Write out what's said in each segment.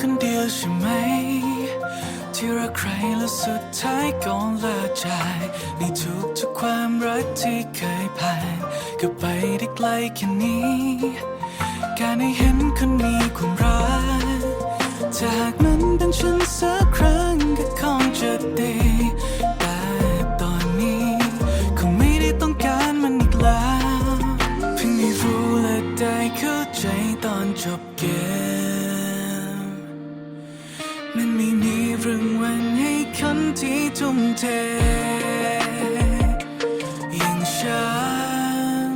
คนเดียวใช่ไหม ที่รักใครและสุดท้ายก็เลิกใจในทุกทุกความรักที่เคยผ่านก็ไปได้ไกลแค่นี้ การได้เห็นคนมีความรัก รื่องวันให้คนที่ทุ่มเทอย่างฉัน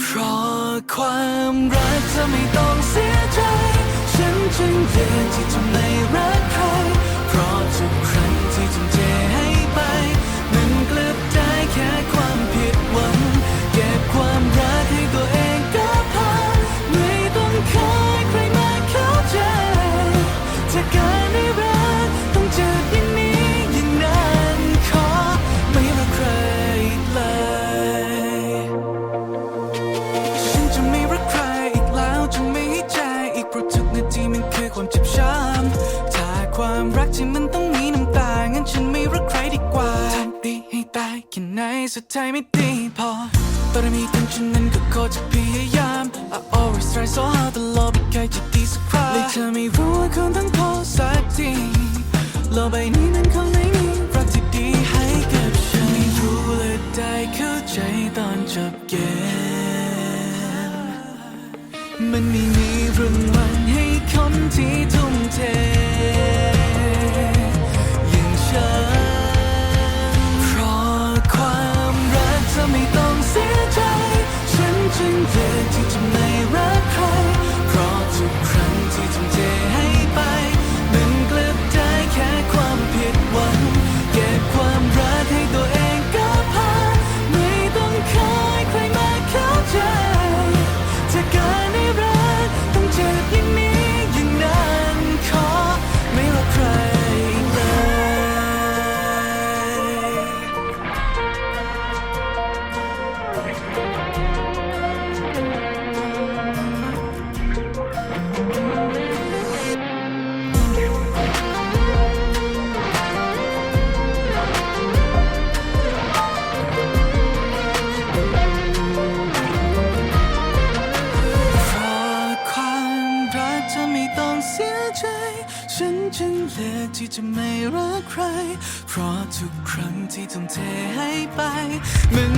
เพราะความรักจะไม่ต้องเสียใจ ฉันจึงเลือกที่จะไม่รักใน แค่ไหนสุดท้ายไม่ดีพอตอนมีกันฉันนั้นก็ขอจะพยายาม I always try so hard ตลอดไม่เคยจะดีสักครั้งเลยเธอไม่รู้ว่าคุณต้องพอสักทีโลกใบนี้นั้นคงไม่มีรักที่ดีให้กับฉันไม่รู้และได้เข้าใจตอนจบเกมมันไม่มีเรื่องวันให้ค ใจ ฉันจึงเลือกที่จะไม่รักใคร เพราะทุกครั้งที่ทุ่มเทให้ไปมัน